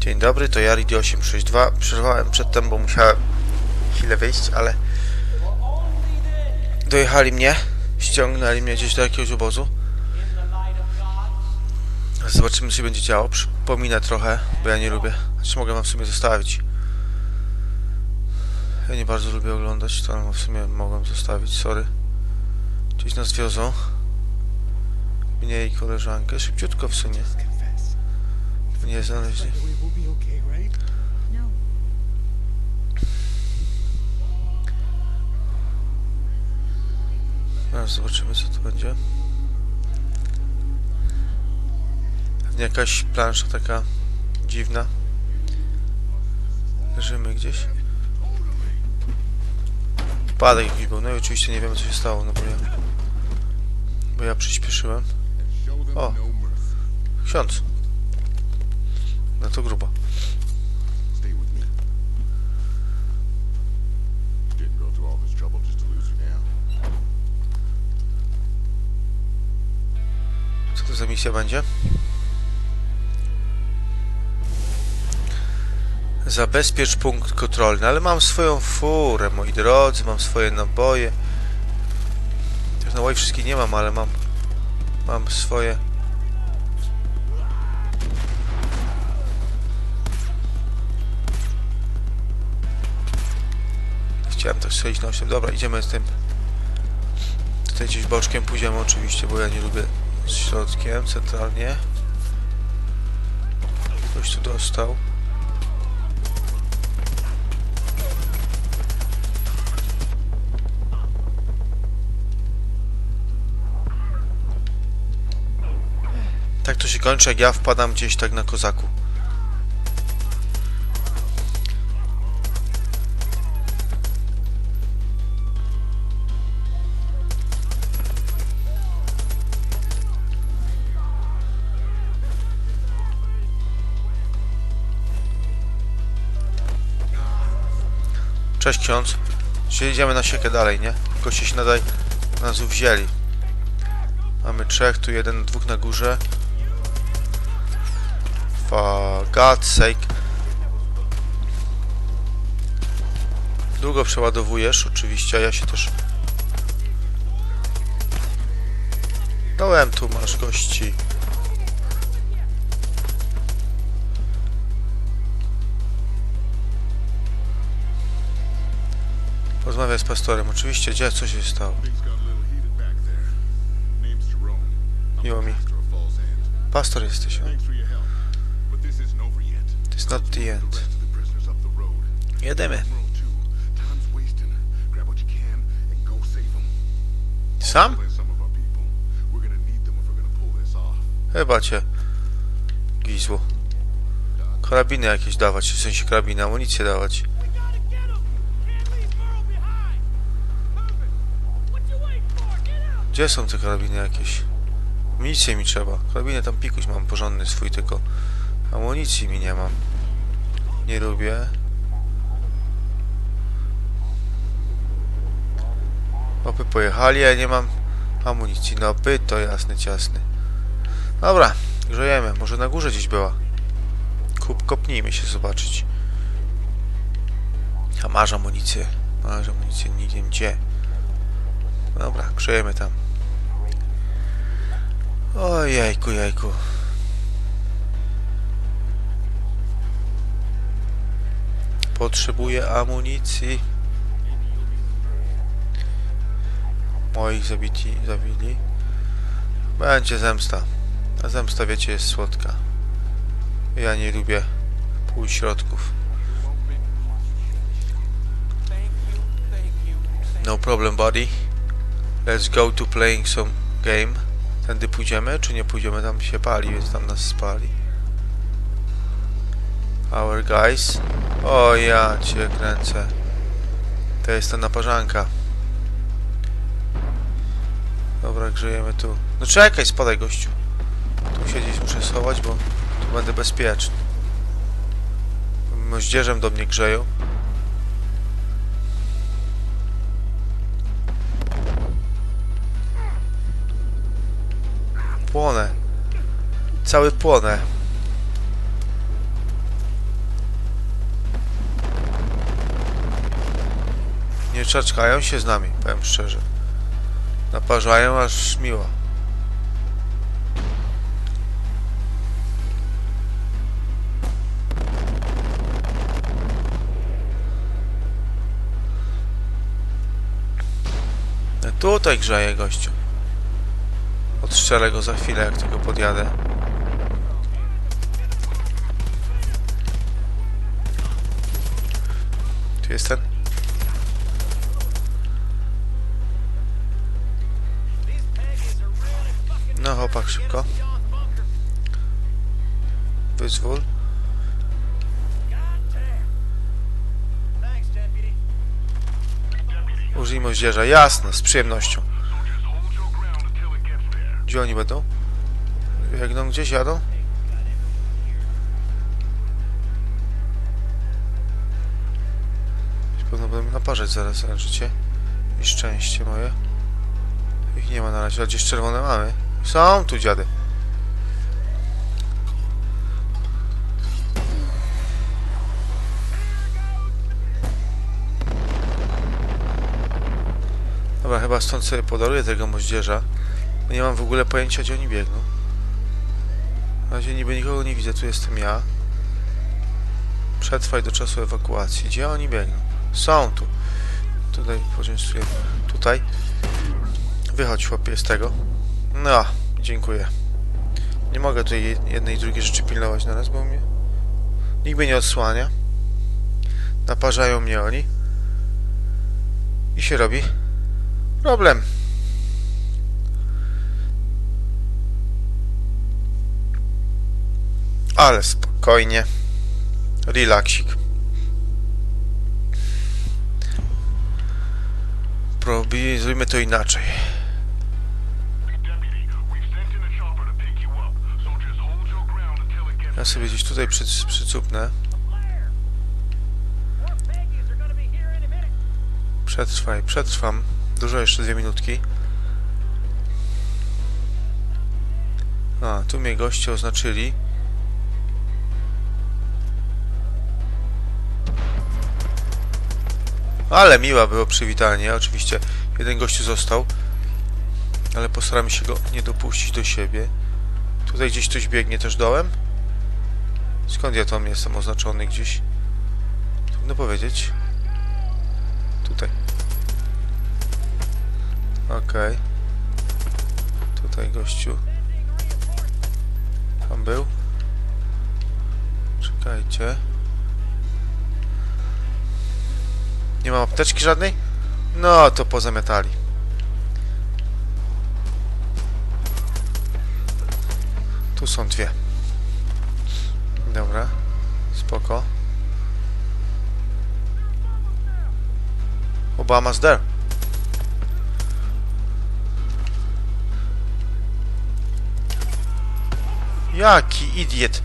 Dzień dobry, to ja Ridi862. Przerwałem przedtem, bo musiałem chwilę wyjść, ale dojechali mnie, ściągnęli mnie gdzieś do jakiegoś obozu. Zobaczymy, co się będzie działo. Przypominę trochę, bo ja nie lubię. Znaczy mogę wam w sumie zostawić. Ja nie bardzo lubię oglądać, to w sumie mogłem zostawić, sorry. Gdzieś nas wiozą. Mnie i koleżankę, szybciutko w sumie. Nie znaleźli. Right? No. Zaraz zobaczymy co to będzie. Pewnie jakaś plansza taka dziwna. Leżymy gdzieś. Padek jakiś był. No i oczywiście nie wiemy co się stało, no bo ja... Bo ja przyspieszyłem. O! Ksiądz. No to grubo. Co to za misja będzie? Zabezpiecz punkt kontrolny, ale mam swoją furę, moi drodzy, mam swoje naboje. Tych naboi wszystkich nie mam, ale mam mam swoje. Tak strzelić na 8. Dobra, idziemy z tym. Tutaj gdzieś boczkiem pójdziemy oczywiście, bo ja nie lubię z środkiem, centralnie. Ktoś tu dostał. Tak to się kończy, jak ja wpadam gdzieś tak na kozaku. Cześć ksiądz. Dzisiaj idziemy na siekę dalej, nie? Goście się nadaj nas wzięli. Mamy trzech, tu jeden, dwóch na górze. For God's sake. Długo przeładowujesz, oczywiście, ja się też... Dałem tu, masz gości. Rozmawiaj z pastorem, oczywiście, gdzie, co się stało? Miło mi. pastor jesteś, o? Thanks for your help. But this isn't over yet. It's not the end. Jedziemy. Sam? Chyba cię. Gizło. Karabiny jakieś dawać, w sensie karabiny, amunicję dawać. Gdzie są te karabiny jakieś? Amunicję mi trzeba. Karabiny tam pikuś mam porządny swój, tylko amunicji mi nie mam. Nie lubię. Opy pojechali, ja nie mam amunicji. No by to jasny, ciasny. Dobra, grzejemy. Może na górze gdzieś była. Kup, kopnijmy się zobaczyć. A masz amunicję. Masz amunicję, nie wiem gdzie. Dobra, grzejemy tam. Ojejku, jejku. Potrzebuję amunicji. Moich zabici, zabili. Będzie zemsta. A zemsta, wiecie, jest słodka. Ja nie lubię półśrodków. No problem, buddy. Let's go to playing some game. Tędy pójdziemy, czy nie pójdziemy? Tam się pali, więc tam nas spali. Our guys. O, ja cię kręcę. To jest ta naparzanka. Dobra, grzejemy tu. No czekaj, spadaj gościu. Tu się gdzieś muszę schować, bo tu będę bezpieczny. Moździerzem do mnie grzeją. cały płonę. Nie czaczkają się z nami, powiem szczerze. Naparzają aż miło. Tutaj grzeje gościu. Odstrzelę go za chwilę, jak tego podjadę. Tu jest ten? No chłopak, szybko. Wyzwól. Użyj moździerza. Jasne, z przyjemnością. Gdzie oni będą? Biegną gdzieś, jadą? Będą naparzać zaraz na życie. I szczęście moje. Ich nie ma na razie, ale gdzieś czerwone mamy. Są tu dziady. Dobra, chyba stąd sobie podaruję tego moździerza. Nie mam w ogóle pojęcia, gdzie oni biegną. Na razie niby nikogo nie widzę, tu jestem ja. Przetrwaj do czasu ewakuacji. Gdzie oni biegną? Są tu. Tutaj poczęstuję. Tutaj. Wychodź chłopie z tego. No, dziękuję. Nie mogę tutaj je- jednej i drugiej rzeczy pilnować naraz, bo mnie... Nikt mnie nie odsłania. Naparzają mnie oni. I się robi problem. Ale spokojnie. Relaksik. Probi, zrobimy to inaczej. Ja sobie gdzieś tutaj przy, przycupnę. Przetrwaj, przetrwam. Dużo jeszcze dwie minutki. A, tu mnie goście oznaczyli. Ale miła było przywitanie. Oczywiście jeden gościu został. Ale postaramy się go nie dopuścić do siebie. Tutaj gdzieś ktoś biegnie też dołem. Skąd ja tam jestem oznaczony gdzieś? Trudno powiedzieć. Tutaj. Okej. Tutaj gościu. Tam był. Czekajcie. Nie ma apteczki żadnej? No, to pozamiatali. Tu są dwie. Dobra. Spoko. Obama's there. Jaki idiot.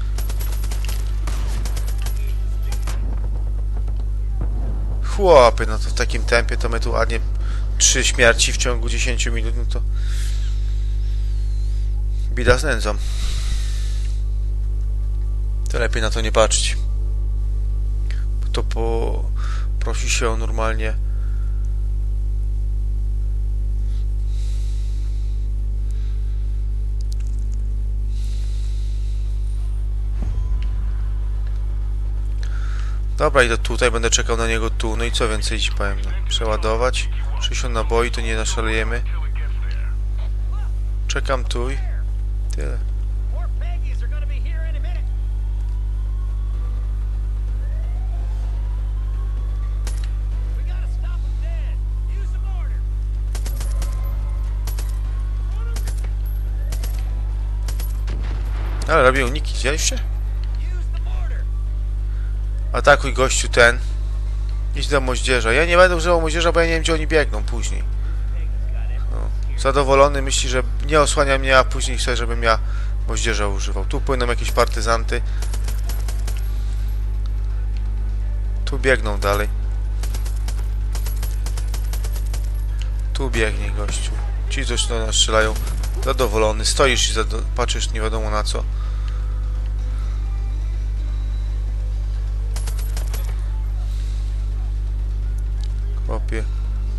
Chłopy, no to w takim tempie to my tu ładnie trzy śmierci w ciągu 10 minut, no to bida z nędzą. To lepiej na to nie patrzeć. Bo to po... prosi się normalnie Dobra, idę tutaj, będę czekał na niego tu, no i co więcej ci powiem, no. Przeładować, 60 naboi, to nie naszalejemy. Czekam tu i tyle. More Peggies are gonna Atakuj gościu ten. Idź do moździerza. Ja nie będę używał moździerza, bo ja nie wiem, gdzie oni biegną później. No. Zadowolony myśli, że nie osłania mnie, a później chce, żebym ja moździerza używał. Tu płyną jakieś partyzanty. Tu biegną dalej. Tu biegnie gościu. Ci, coś do nas strzelają. Zadowolony. Stoisz i patrzysz nie wiadomo na co. Chłopie.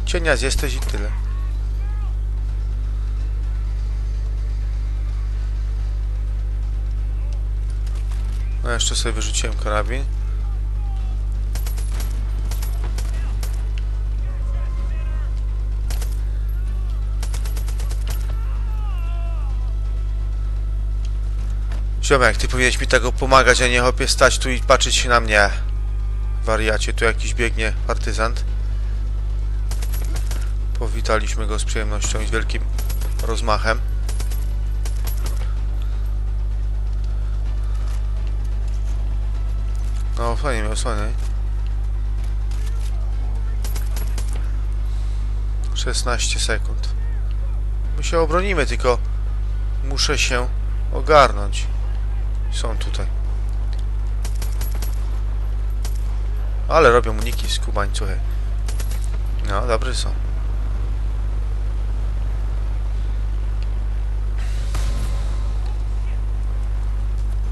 Cienias jesteś i tyle. No jeszcze sobie wyrzuciłem karabin. Ziomek, ty powinieneś mi tego pomagać, a nie hopie stać tu i patrzeć się na mnie. Wariacie, tu jakiś biegnie partyzant. Powitaliśmy go z przyjemnością i z wielkim rozmachem. No, fajnie miał osłonę. 16 sekund. My się obronimy, tylko muszę się ogarnąć. Są tutaj. Ale robią uniki z kubańczuchy. No, dobry są.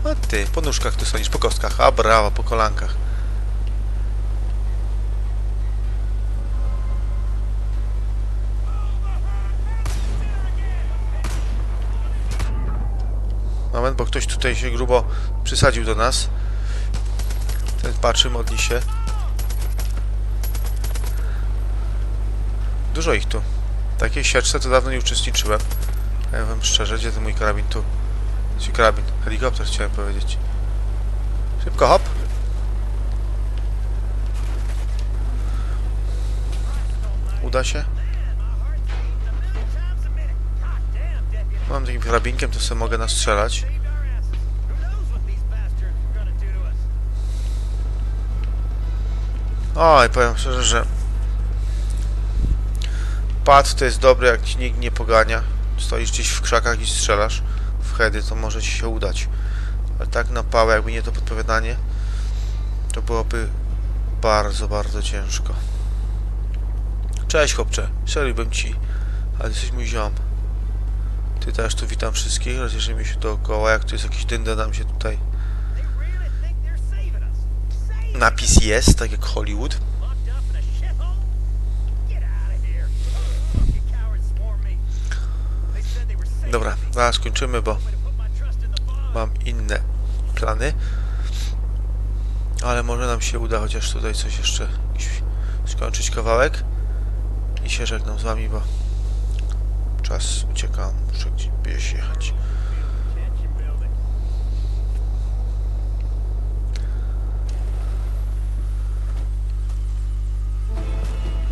A ty, po nóżkach ty sądzisz, po kostkach. A brawa, po kolankach. Moment, bo ktoś tutaj się grubo przysadził do nas. Ten patrzy, modli się. Dużo ich tu. Takiej sieczce to dawno nie uczestniczyłem. Ja wam szczerze, gdzie ten mój karabin tu? Czy karabin? Helikopter chciałem powiedzieć. Szybko, hop! Uda się? Mam takim karabinkiem, to sobie mogę nastrzelać. Oj, powiem szczerze, że pad to jest dobry, jak ci nikt nie pogania. Stoisz gdzieś w krzakach i strzelasz heady, to może ci się udać. Ale tak na pałę, jakby nie to podpowiadanie, to byłoby bardzo, bardzo ciężko. Cześć chłopcze, strzeliłbym ci, ale jesteś mój ziom. Ty też tu witam wszystkich, rozejrzyjmy się dookoła, jak tu jest jakiś dynda nam się tutaj napis jest, tak jak Hollywood. Dobra, zaraz skończymy, bo mam inne plany. Ale może nam się uda chociaż tutaj coś jeszcze skończyć kawałek. I się żegnam z wami, bo czas ucieka, muszę gdzieś jechać.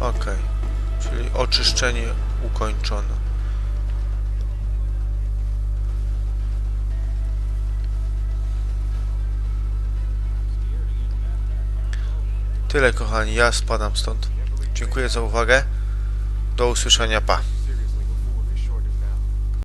Ok, czyli oczyszczenie ukończone. Tyle kochani, ja spadam stąd. Dziękuję za uwagę. Do usłyszenia, pa.